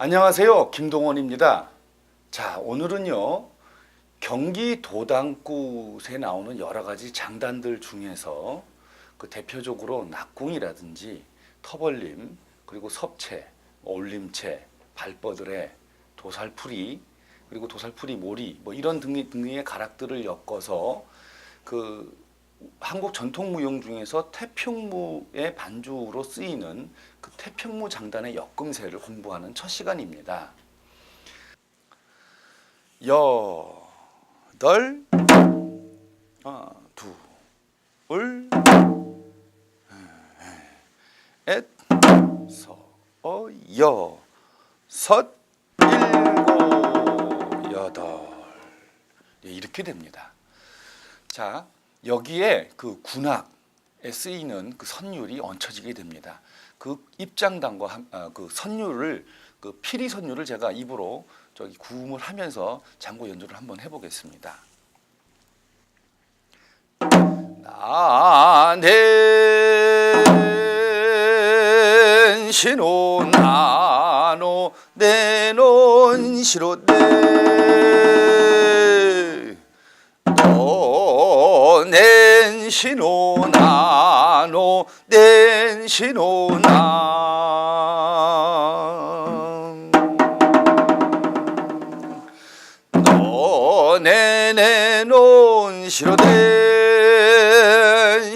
안녕하세요. 김동원입니다. 자, 오늘은요. 경기 도당굿에 나오는 여러 가지 장단들 중에서 그 대표적으로 낙궁이라든지 터벌림, 그리고 섭채, 올림채, 발버드레, 도살풀이, 그리고 도살풀이 모리 뭐 이런 등의, 등의 가락들을 엮어서 그 한국 전통 무용 중에서 태평무의 반주로 쓰이는 그 태평무 장단의 역금세를 공부하는 첫 시간입니다. 여덟 하나 둘 넷, 서, 여섯, 일곱, 여덟. 예, 이렇게 됩니다. 자, 여기에 그 군악에 쓰이는 그 선율이 얹혀지게 됩니다. 그 입장단과 함- 아, 그 선율을 그 피리 선율을 제가 입으로 저기 구음을 하면서 장구 연주를 한번 해보겠습니다. 나낸 신호 나노 내논 시로 내 낸 신호 나노 낸 신호 나. 너네 내놓은 시로된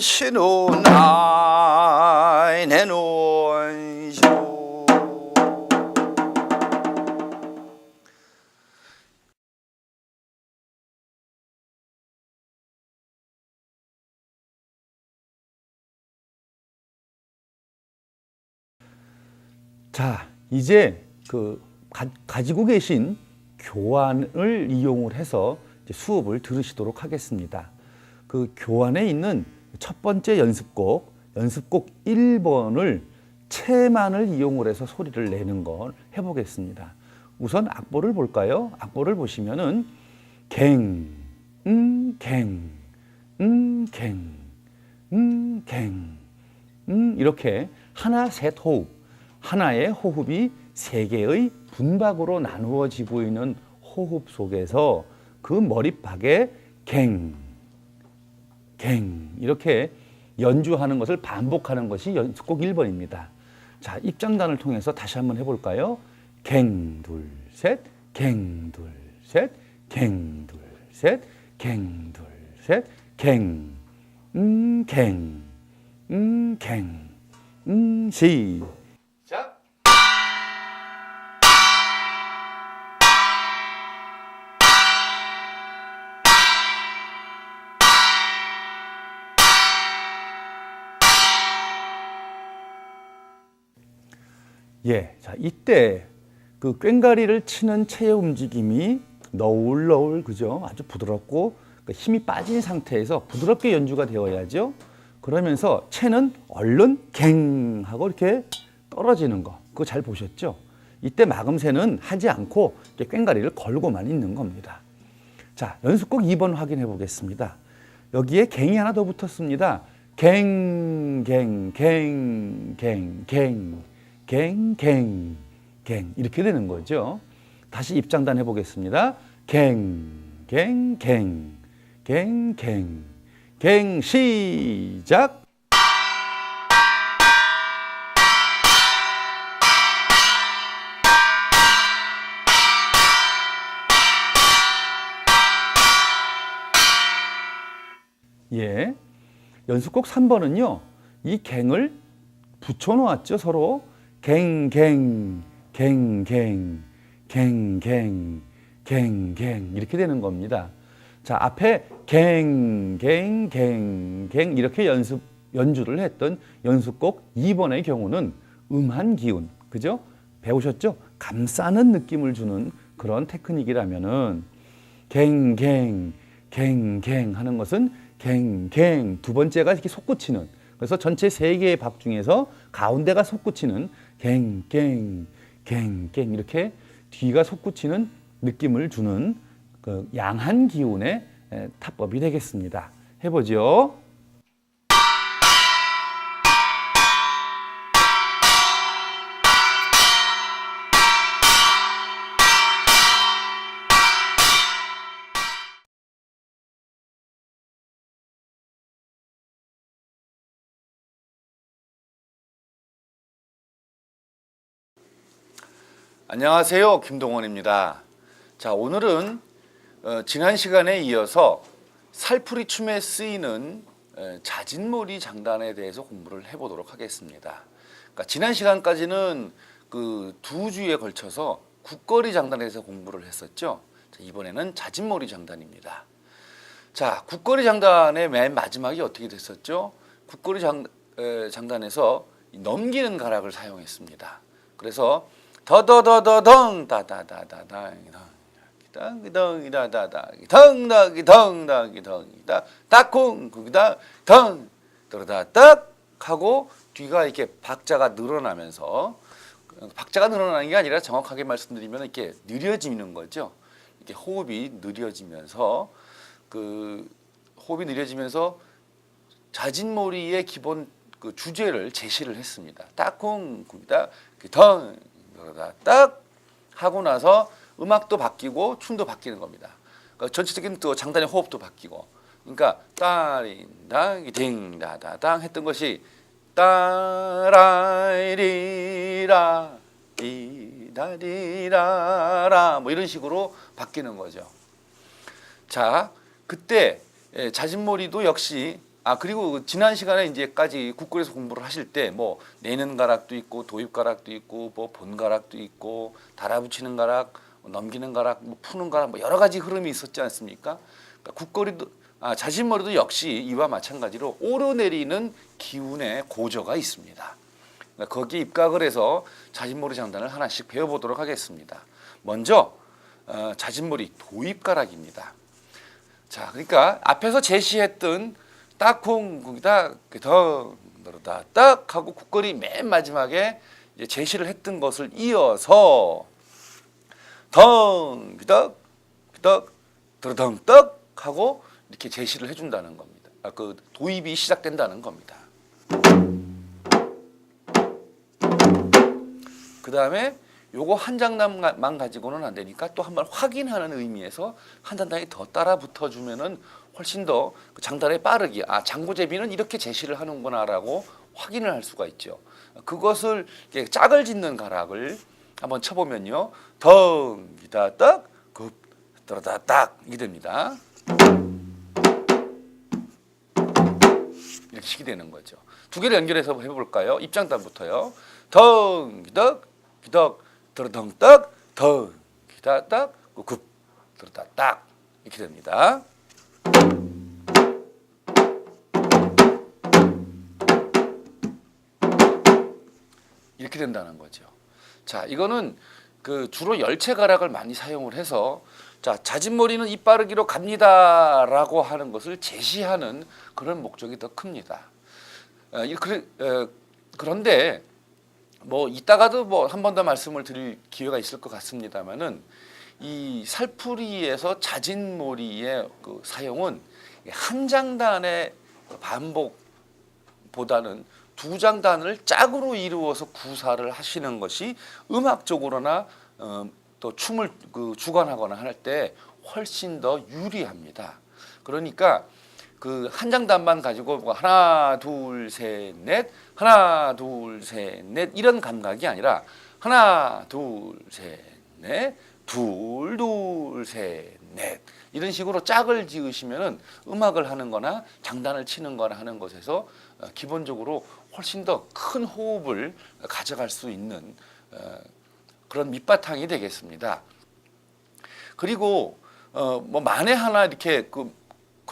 신호나 자, 이제 그 가, 가지고 계신 교환을 이용을 해서 수업을 들으시도록 하겠습니다. 그 교환에 있는 첫 번째 연습곡, 연습곡 1번을 채만을 이용을 해서 소리를 내는 걸 해보겠습니다. 우선 악보를 볼까요? 악보를 보시면은 갱, 음, 갱, 음, 갱, 음, 갱, 음, 이렇게 하나 셋 호흡, 하나의 호흡이 세 개의 분박으로 나누어지고 있는 호흡 속에서 그 머리팍에 갱, 갱 이렇게 연주하는 것을 반복하는 것이 연습곡 1번입니다. 자, 입장단을 통해서 다시 한번 해볼까요? 갱, 둘, 셋, 갱, 둘, 셋, 갱, 둘, 셋, 갱, 둘, 셋, 갱, 음, 갱, 음, 갱, 음, 시작. 예, 자 이때 그 꽹가리를 치는 체의 움직임이 너울너울 그죠? 아주 부드럽고 그 힘이 빠진 상태에서 부드럽게 연주가 되어야죠. 그러면서 채는 얼른 갱 하고 이렇게 떨어지는 거 그거 잘 보셨죠? 이때 마금새는 하지 않고 꽹가리를 걸고만 있는 겁니다. 자, 연습곡 2번 확인해 보겠습니다. 여기에 갱이 하나 더 붙었습니다. 갱, 갱, 갱, 갱, 갱, 갱, 갱, 갱. 이렇게 되는 거죠. 다시 입장단 해 보겠습니다. 갱, 갱, 갱, 갱, 갱, 갱, 시작! 예. 연습곡 3번은요. 이 갱을 붙여 놓았죠, 서로. 갱, 갱, 갱, 갱, 갱, 갱, 갱, 갱. 이렇게 되는 겁니다. 자, 앞에 갱, 갱, 갱, 갱 이렇게 연습 연주를 했던 연습곡 2번의 경우는 음한 기운, 그죠? 배우셨죠? 감싸는 느낌을 주는 그런 테크닉이라면은 갱갱 갱갱 하는 것은 갱갱 두 번째가 이렇게 솟구치는 그래서 전체 세 개의 박 중에서 가운데가 솟구치는 갱갱 갱갱 이렇게 뒤가 솟구치는 느낌을 주는 그 양한 기운의 에, 타법이 되겠습니다. 해보죠. 안녕하세요. 김동원입니다. 자, 오늘은 어, 지난 시간에 이어서 살풀이 춤에 쓰이는 에, 자진몰이 장단에 대해서 공부를 해보도록 하겠습니다. 그러니까 지난 시간까지는 그 두 주에 걸쳐서 국거리 장단에 대해서 공부를 했었죠. 자, 이번에는 자진몰이 장단입니다. 자, 국거리 장단의 맨 마지막이 어떻게 됐었죠? 국거리 장, 에, 장단에서 이 넘기는 가락을 사용했습니다. 그래서 더더더더덩 다다다다당 덩덩이다다다 덩덩이 덩덩이 덩이다 딱콩 거기다 덩 들어다 딱 하고 뒤가 이렇게 박자가 늘어나면서 박자가 늘어나는 게 아니라 정확하게 말씀드리면 이렇게 느려지는 거죠. 이렇게 호흡이 느려지면서 그 호흡이 느려지면서 자진몰이의 기본 그 주제를 제시를 했습니다. 딱콩 굽니다. 덩 그러다 딱 하고 나서 음악도 바뀌고 춤도 바뀌는 겁니다. 그러니까 전체적인 또 장단의 호흡도 바뀌고. 그러니까 따린당 딩다다당 했던 것이 따라리라 이다리라라 뭐 이런 식으로 바뀌는 거죠. 자, 그때 예, 자진몰이도 역시 아 그리고 지난 시간에 이제까지 국거에서 공부를 하실 때 뭐 내는 가락도 있고 도입 가락도 있고 뭐 본 가락도 있고 달아붙이는 가락, 뭐 넘기는 가락, 뭐 푸는 가락 뭐 여러 가지 흐름이 있었지 않습니까? 그러니까 국거리도 아 자진몰이도 역시 이와 마찬가지로 오르내리는 기운의 고저가 있습니다. 그러니까 거기에 입각을 해서 자진몰이 장단을 하나씩 배워보도록 하겠습니다. 먼저 어, 자진몰이 도입 가락입니다. 자, 그러니까 앞에서 제시했던 딱콩 거기다 더 늘어다 딱 하고 국거리 맨 마지막에 이제 제시를 했던 것을 이어서 덩 기덕 기덕 들어덩 떡 하고 이렇게 제시를 해준다는 겁니다. 아, 그 도입이 시작된다는 겁니다. 그 다음에 요거 한 장단만 가지고는 안 되니까 또 한 번 확인하는 의미에서 한 장단이 더 따라 붙어주면은 훨씬 더그 장단에 빠르게 아 장구제비는 이렇게 제시를 하는구나라고 확인을 할 수가 있죠. 그것을 짝을 짓는 가락을 한번 쳐보면요, 덩기다 딱급 들어다 딱 이게 됩니다. 이렇게 식이 되는 거죠. 두 개를 연결해서 해볼까요? 입장단부터요. 덩 기덕 기덕 들어덩 딱덩 기다 딱급 들어다 딱 이렇게 됩니다. 이렇게 된다는 거죠. 자, 이거는 그 주로 열체 가락을 많이 사용을 해서 자 자진몰이는 이 빠르기로 갑니다라고 하는 것을 제시하는 그런 목적이 더 큽니다. 어, 이 그래, 어, 그런데 뭐 이따가도 뭐 한 번 더 말씀을 드릴 기회가 있을 것 같습니다만은 이 살풀이에서 자진몰이의 그 사용은 한 장단의 반복보다는 두 장단을 짝으로 이루어서 구사를 하시는 것이 음악적으로나 어, 또 춤을 그 주관하거나 할 때 훨씬 더 유리합니다. 그러니까 그 한 장단만 가지고 뭐 하나 둘셋넷 하나 둘 셋 넷. 이런 감각이 아니라 하나 둘 셋 넷. 둘 둘 셋 넷. 이런 식으로 짝을 지으시면은 음악을 하는 거나 장단을 치는 거나 하는 것에서 어, 기본적으로 훨씬 더 큰 호흡을 가져갈 수 있는 어, 그런 밑바탕이 되겠습니다. 그리고 어 뭐 만에 하나 이렇게 그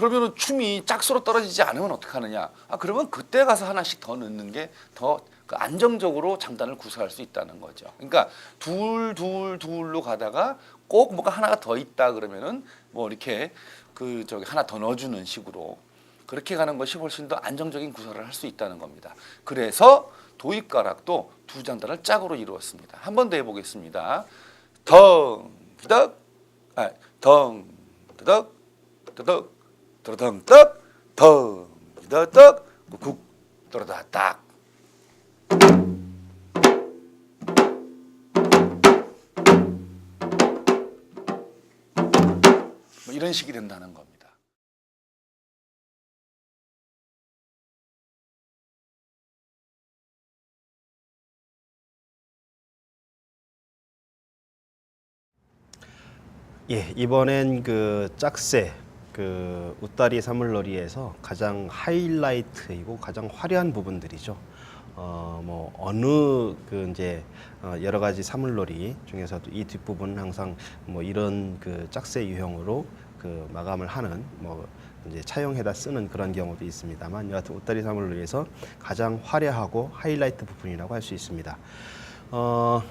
그러면은 춤이 짝수로 떨어지지 않으면 어떡하느냐? 아 그러면 그때 가서 하나씩 더 넣는 게더 그 안정적으로 장단을 구사할 수 있다는 거죠. 그러니까 둘 둘 둘로 가다가 꼭 뭐가 하나가 더 있다 그러면은 뭐 이렇게 그 저기 하나 더 넣어주는 식으로 그렇게 가는 것이 훨씬 더 안정적인 구사를 할 수 있다는 겁니다. 그래서 도입가락도 두 장단을 짝으로 이루었습니다. 한 번 더 해보겠습니다. 덩, 드덕, 아, 덩, 드덕, 드덕, 도르덩떡 덩덩떡 국 도르다 딱 뭐 이런 식이 된다는 겁니다. 예, 이번엔 그 짝새 그 웃다리 사물놀이에서 가장 하이라이트이고 가장 화려한 부분들이죠. 어, 뭐 어느 그 이제 어, 여러 가지 사물놀이 중에서도 이 뒷부분은 항상 뭐 이런 그 짝새 유형으로 그 마감을 하는 뭐 이제 차용해다 쓰는 그런 경우도 있습니다만 여하튼 옷다리 사물놀이에서 가장 화려하고 하이라이트 부분이라고 할 수 있습니다. 어,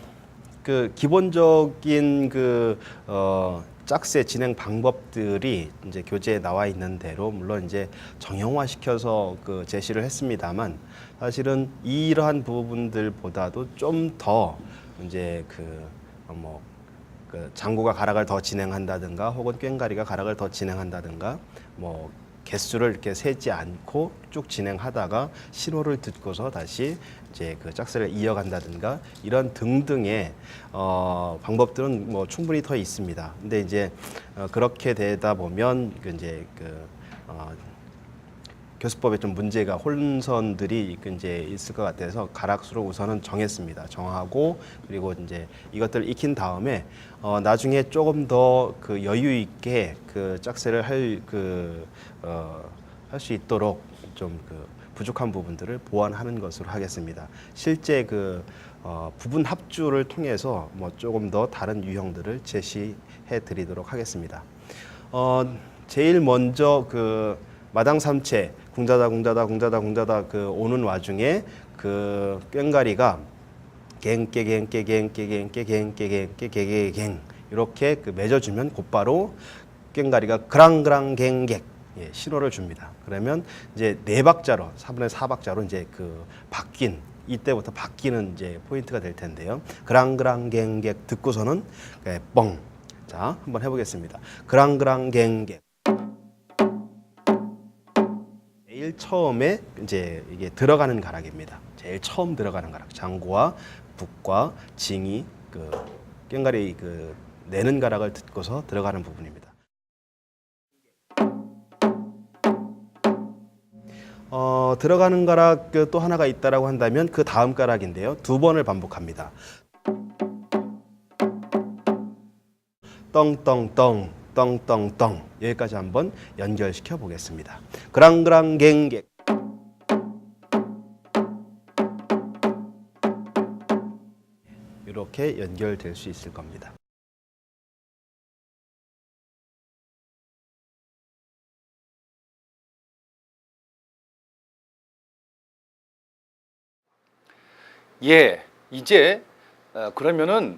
그 기본적인 그 어, 짝새 진행 방법들이 이제 교재에 나와 있는 대로 물론 이제 정형화 시켜서 그 제시를 했습니다만 사실은 이러한 부분들보다도 좀 더 이제 그뭐 그 장구가 가락을 더 진행한다든가 혹은 꽹과리가 가락을 더 진행한다든가 뭐 개수를 이렇게 세지 않고 쭉 진행하다가 신호를 듣고서 다시 이제 그 짝새를 이어간다든가 이런 등등의 어, 방법들은 뭐 충분히 더 있습니다. 근데 이제 어, 그렇게 되다 보면 그 이제 그 어, 교수법에 좀 문제가 혼선들이 그 이제 있을 것 같아서 가락수로 우선은 정했습니다. 정하고 그리고 이제 이것들을 익힌 다음에 어 나중에 조금 더 그 여유 있게 그 짝새를 할 그 어 할 수 있도록 좀그 부족한 부분들을 보완하는 것으로 하겠습니다. 실제 그 어, 부분 합주를 통해서 뭐 조금 더 다른 유형들을 제시해 드리도록 하겠습니다. 어, 제일 먼저 그 마당 삼채 궁자다 궁자다 궁자다 궁자다 그 오는 와중에 그 꽹가리가 갱깨 갱깨 갱깨 갱깨 갱깨 갱깨 갱갱 이렇게 그 맺어주면 곧바로 꽹가리가 그랑그랑 갱객 예, 신호를 줍니다. 그러면 이제 네 박자로 3분의 4박자로 이제 그 바뀐 이때부터 바뀌는 이제 포인트가 될 텐데요. 그랑그랑 갱객 듣고서는 예, 뻥. 자, 한번 해보겠습니다. 그랑그랑 갱객. 처음에 이제 이게 들어가는 가락입니다. 제일 처음 들어가는 가락. 장고와 북과 징이 그 꽹가리 그 내는 가락을 듣고서 들어가는 부분입니다. 어, 들어가는 가락 그 또 하나가 있다라고 한다면 그 다음 가락인데요. 두 번을 반복합니다. 떵떵떵 떵떵떵 여기까지 한번 연결시켜 보겠습니다. 그랑그랑갱갱 이렇게 연결될 수 있을 겁니다. 예, 이제 어, 그러면은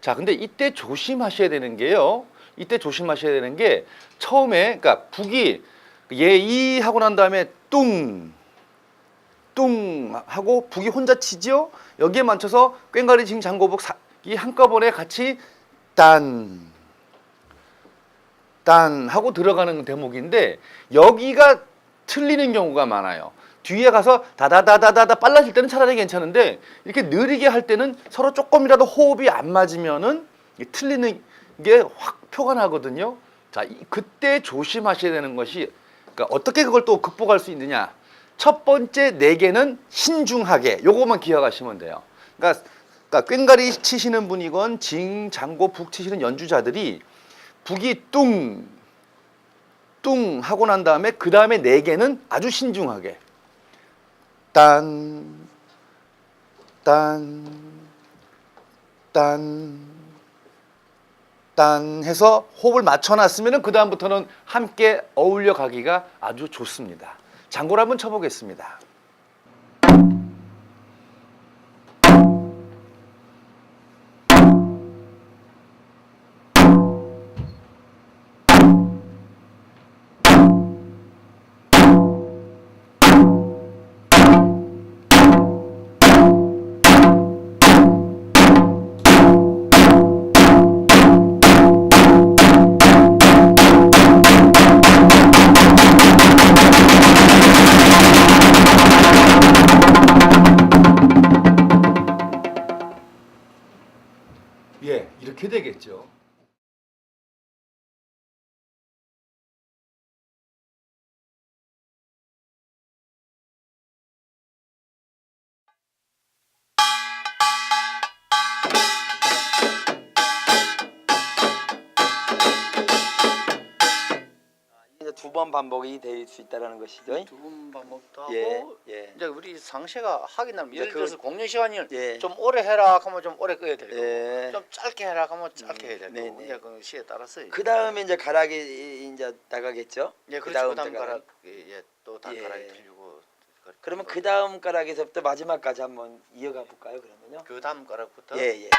자, 근데 이때 조심하셔야 되는 게요. 이때 조심하셔야 되는 게 처음에 그러니까 북이 예이 하고 난 다음에 뚱. 뚱 하고 북이 혼자 치지요. 여기에 맞춰서 꽹과리 징 장고복 이 한꺼번에 같이 딴. 딴 하고 들어가는 대목인데 여기가 틀리는 경우가 많아요. 뒤에 가서 다다다다다다 빨라질 때는 차라리 괜찮은데 이렇게 느리게 할 때는 서로 조금이라도 호흡이 안 맞으면은 이 틀리는 게 확 표가 나거든요. 자, 이- 그때 조심하셔야 되는 것이 그러니까 어떻게 그걸 또 극복할 수 있느냐? 첫 번째 네 개는 신중하게 요것만 기억하시면 돼요. 그러니까, 그러니까 꽹가리 치시는 분이건 징, 장고, 북 치시는 연주자들이 북이 뚱, 뚱 하고 난 다음에 그 다음에 네 개는 아주 신중하게 딴, 딴, 딴, 딴 해서 호흡을 맞춰놨으면 그 다음부터는 함께 어울려 가기가 아주 좋습니다. 장고를 한번 쳐보겠습니다. 이렇게 되겠죠. 번 반복이 될 수 있다라는 것이죠. 두 번 반복도 하고 예, 예. 이제 우리 상세가 하긴 하면 예를 들어서 공연 시간을 예. 좀 오래 해라 하면 좀 오래 끄야 되고 예. 좀 짧게 해라 하면 짧게 해야 되고 네, 네. 이제 그 시에 따라서 그 다음에 이제 가락이 이제 나가겠죠. 예그 그렇죠 다음 그다음 가락 예또 예. 가락이 틀리고 그러면 그 다음 가락에서부터 마지막까지 한번 이어가 볼까요? 그러면요. 그 다음 가락부터 예, 예.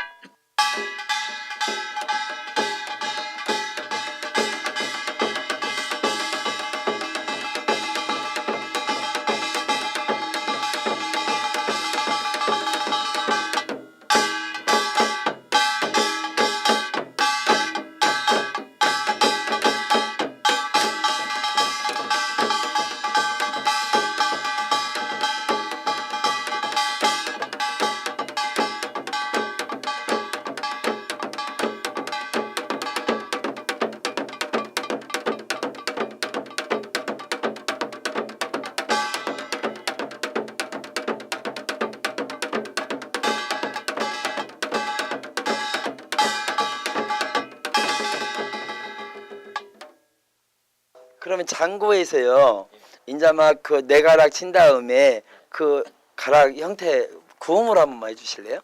그러면 장고에서요. 이제 막그 네 가락 친 다음에 그 가락 형태 구음을 한번만 해주실래요?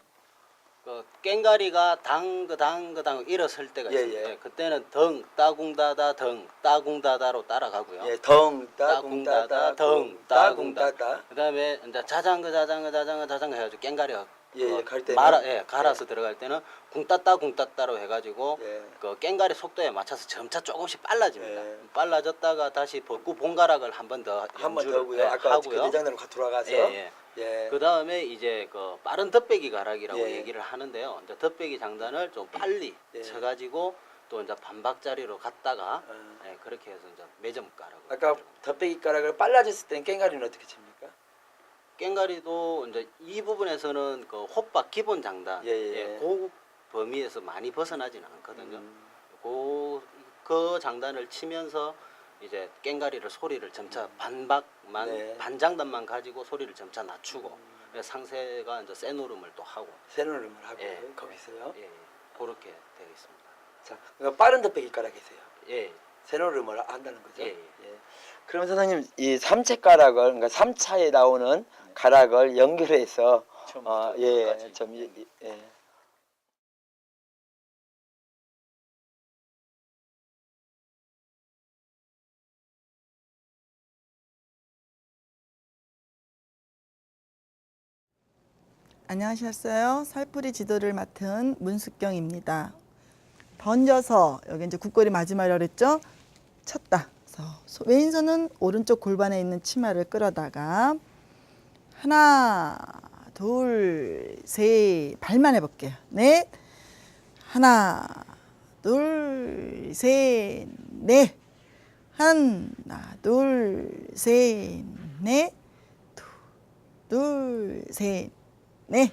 그 깽가리가 당그 당그 당 일어설 때가 예, 있습니다. 예. 그때는 덩 따궁다다 덩 따궁다다로 따라가고요. 예, 덩 따궁다다 덩. 따궁다다. 그다음에 이제 자장그 자장그 자장그 자장그 해가지고 깽가리가 예, 예, 그갈 때는? 말아 예 갈아서 들어갈 때는 궁따따 궁따따로 해가지고 예. 그 깽가리 속도에 맞춰서 점차 조금씩 빨라집니다. 예. 빨라졌다가 다시 벚구 본가락을 한 번 더 한 번 연주를, 더고요. 예, 아까 그 하고요. 내장으로 돌아가서 예, 예. 예. 그 다음에 이제 그 빠른 덧배기 가락이라고 예. 얘기를 하는데요. 이제 덧배기 장단을 좀 빨리 예. 쳐가지고 또 이제 반박자리로 갔다가 어. 예, 그렇게 해서 이제 매점 가락. 아까 덧배기 가락을 빨라졌을 때는 깽가리는 어떻게 칩니까? 깽가리도 이제 이 부분에서는 그 호박 기본 장단, 예, 예. 그 범위에서 많이 벗어나지는 않거든요. 음. 그, 그 장단을 치면서 이제 깽가리를 소리를 점차 반박만 네. 반장단만 가지고 소리를 점차 낮추고 그래서 상세가 이제 세노름을 또 하고 새노름을 하고 예. 거기서요. 예, 예. 그렇게 되어 있습니다. 자, 그러니까 빠른 덧배기 가락이세요. 예, 새노름을 한다는 거죠. 예, 그럼 선생님 이 삼채 가락을 그러니까 삼차에 나오는 가락을 연결해서 어, 예. 좀 예, 예. 안녕하셨어요. 살풀이 지도를 맡은 문숙경입니다. 던져서 여기 이제 국거리 마지막이라고 그랬죠? 쳤다. 그래서 소- 왼손은 오른쪽 골반에 있는 치마를 끌어다가 하나, 둘, 셋 발만 해볼게요. 넷, 하나, 둘, 셋, 넷, 하나, 둘, 셋, 넷, 둘, 셋, 넷.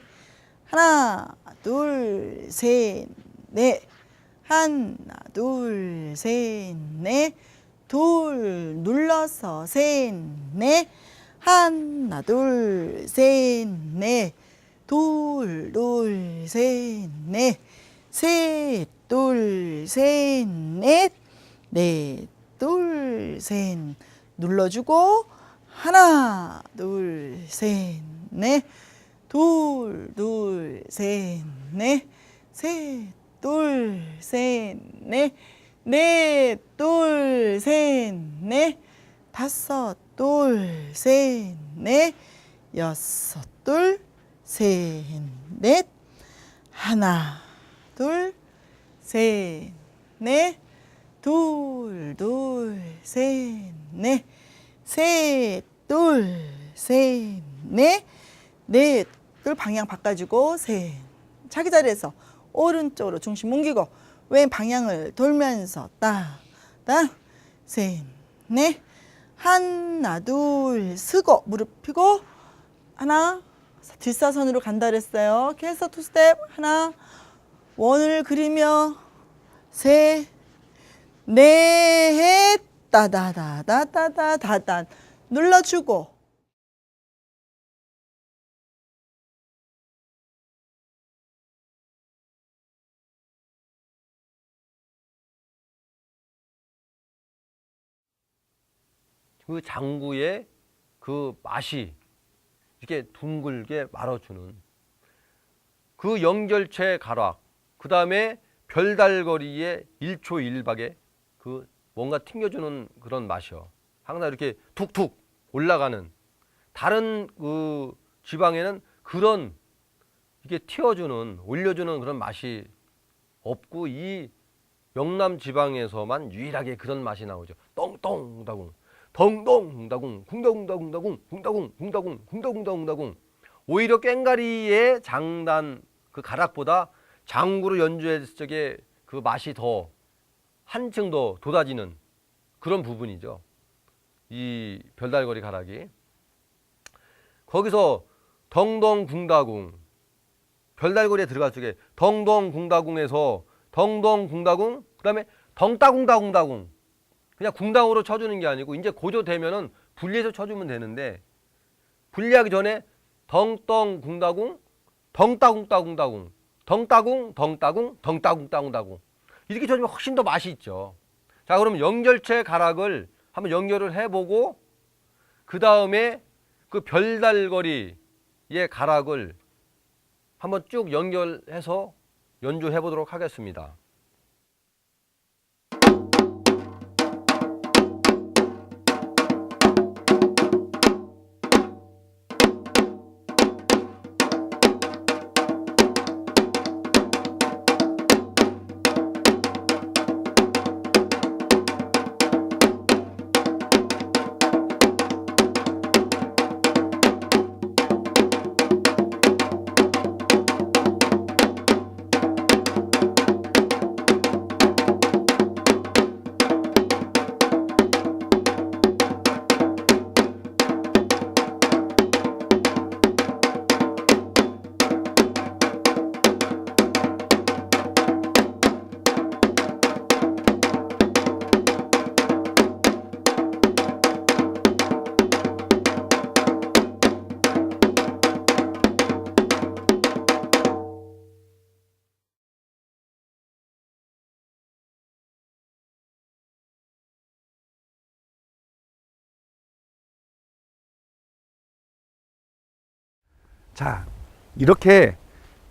하나, 둘, 셋, 넷. 하나, 둘, 셋, 넷. 둘, 눌러서 셋, 넷. 하나, 둘, 셋, 넷. 둘, 둘, 셋, 넷. 셋, 둘, 셋, 넷. 넷, 둘, 셋. 눌러주고 하나, 둘, 셋, 넷. 둘, 둘, 셋, 넷. 셋, 둘, 셋, 넷. 넷, 둘, 셋, 넷. 다섯, 둘, 셋, 넷. 여섯, 둘, 셋, 넷. 하나, 둘, 셋, 넷. 둘, 둘, 셋, 넷. 셋, 둘, 셋, 넷. 넷, 둘 방향 바꿔주고 셋. 자기 자리에서 오른쪽으로 중심 옮기고 왼 방향을 돌면서 따, 따, 셋, 넷. 하나, 둘, 쓰고 무릎 펴고 하나, 뒷사선으로 간다 그랬어요. 계속 투 스텝 하나, 원을 그리며 세, 넷, 따다다다다다다다 눌러주고 그 장구의 그 맛이 이렇게 둥글게 말아주는 그 연결체 가락, 그 다음에 별달거리의 일초일박의그 뭔가 튕겨주는 그런 맛이요. 항상 이렇게 툭툭 올라가는 다른 그 지방에는 그런 이게 튀어주는 올려주는 그런 맛이 없고 이 영남 지방에서만 유일하게 그런 맛이 나오죠. 똥똥다궁, 덩덩다궁, 쿵다궁다궁 다궁, 쿵다궁, 쿵다궁, 쿵다궁다궁다궁. 오히려 꽹가리의 장단 그 가락보다 장구로 연주했을 적에 그 맛이 더 한층 더 돋아지는 그런 부분이죠. 이 별달거리 가락이 거기서 덩덩 궁다궁 별달거리에 들어갈 적에 덩덩 궁다궁에서 덩덩 궁다궁 그다음에 덩따궁다궁다궁 그냥 궁당으로 쳐주는 게 아니고 이제 고조되면은 분리해서 쳐주면 되는데 분리하기 전에 덩덩 궁다궁 덩따궁 따궁다궁 덩따궁 덩따궁 덩따궁 따궁다궁 이렇게 쳐주면 훨씬 더 맛이 있죠. 자 그러면 연결체 가락을 한번 연결을 해보고 그 다음에 그 별달거리의 가락을 한번 쭉 연결해서 연주해 보도록 하겠습니다. 자, 이렇게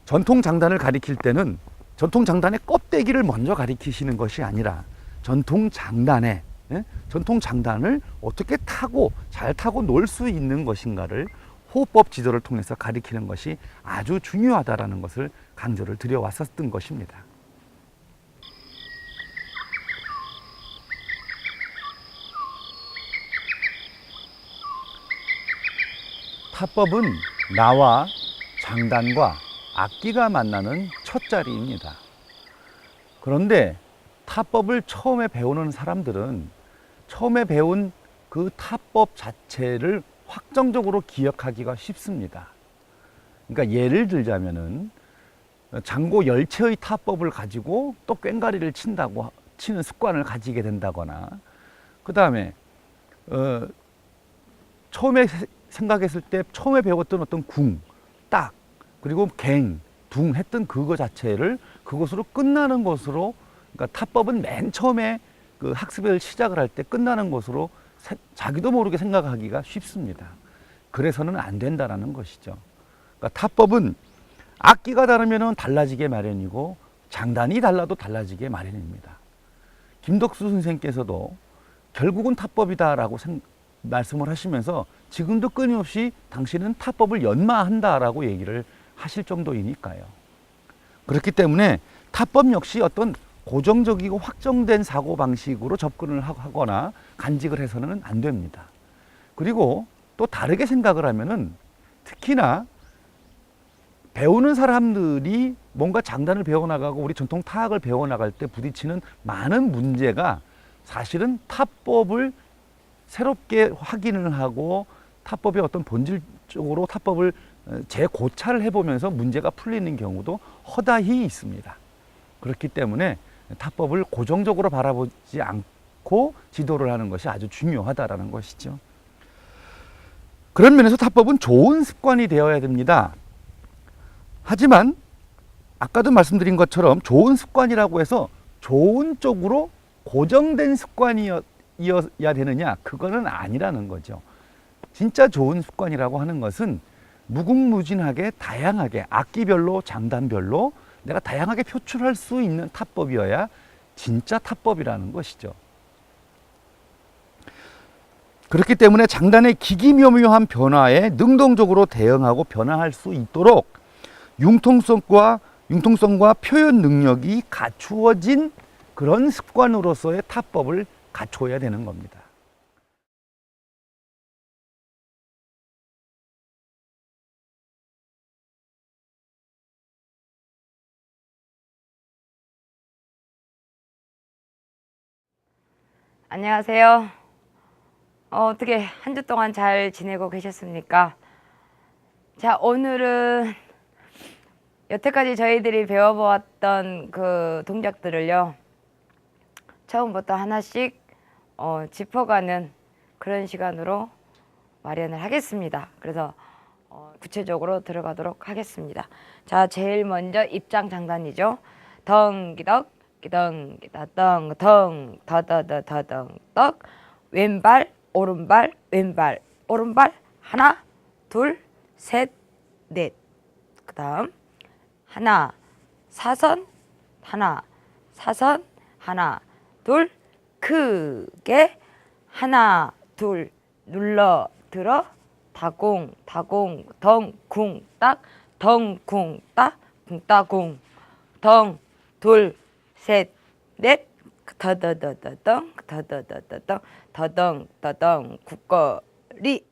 전통 장단을 가리킬 때는 전통 장단의 껍데기를 먼저 가리키시는 것이 아니라 전통 장단의 예? 전통 장단을 어떻게 타고 잘 타고 놀 수 있는 것인가를 호흡법 지도를 통해서 가리키는 것이 아주 중요하다라는 것을 강조를 드려왔었던 것입니다. 타법은 나와 장단과 악기가 만나는 첫 자리입니다. 그런데 타법을 처음에 배우는 사람들은 처음에 배운 그 타법 자체를 확정적으로 기억하기가 쉽습니다. 그러니까 예를 들자면은 장고 열체의 타법을 가지고 또 꽹가리를 친다고 치는 습관을 가지게 된다거나 그 다음에 어, 처음에 세- 생각했을 때 처음에 배웠던 어떤 궁, 딱 그리고 갱, 둥 했던 그거 자체를 그것으로 끝나는 것으로 그러니까 타법은 맨 처음에 그 학습을 시작을 할 때 끝나는 것으로 세- 자기도 모르게 생각하기가 쉽습니다. 그래서는 안 된다라는 것이죠. 그러니까 타법은 악기가 다르면 달라지게 마련이고 장단이 달라도 달라지게 마련입니다. 김덕수 선생께서도 결국은 타법이다라고 생- 말씀을 하시면서 지금도 끊임없이 당신은 타법을 연마한다라고 얘기를 하실 정도이니까요. 그렇기 때문에 타법 역시 어떤 고정적이고 확정된 사고 방식으로 접근을 하- 하거나 간직을 해서는 안 됩니다. 그리고 또 다르게 생각을 하면은 특히나 배우는 사람들이 뭔가 장단을 배워나가고 우리 전통 타악을 배워나갈 때 부딪히는 많은 문제가 사실은 타법을 새롭게 확인을 하고 타법의 어떤 본질적으로 타법을 어, 재고찰을 해보면서 문제가 풀리는 경우도 허다히 있습니다. 그렇기 때문에 타법을 고정적으로 바라보지 않고 지도를 하는 것이 아주 중요하다라는 것이죠. 그런 면에서 타법은 좋은 습관이 되어야 됩니다. 하지만 아까도 말씀드린 것처럼 좋은 습관이라고 해서 좋은 쪽으로 고정된 습관이 어야 되느냐 그거는 아니라는 거죠. 진짜 좋은 습관이라고 하는 것은 무궁무진하게 다양하게 악기별로 장단별로 내가 다양하게 표출할 수 있는 타법이어야 진짜 타법이라는 것이죠. 그렇기 때문에 장단의 기기묘묘한 변화에 능동적으로 대응하고 변화할 수 있도록 융통성과 융통성과 표현 능력이 갖추어진 그런 습관으로서의 타법을 갖춰야 되는 겁니다. 안녕하세요. 어, 어떻게 한 주 동안 잘 지내고 계셨습니까? 자, 오늘은 여태까지 저희들이 배워보았던 그 동작들을요, 처음부터 하나씩 어, 짚어가는 그런 시간으로 마련을 하겠습니다. 그래서 어, 구체적으로 들어가도록 하겠습니다. 자, 제일 먼저 입장 장단이죠. 덩기덕, 기덩, 기다덩, 덩, 더더더 더덩, 떡. 왼발, 오른발, 왼발, 오른발. 하나, 둘, 셋, 넷. 그 다음 하나, 사선, 하나, 사선, 하나, 둘, 크게 하나, 둘, 눌러 들어. 다공, 다공, 덩, 궁, 딱, 덩, 궁, 딱, 궁, 따궁, 덩, 둘, 셋, 넷, 더더더더덩, 더더더더덩, 더덩, 더덩, 국거리,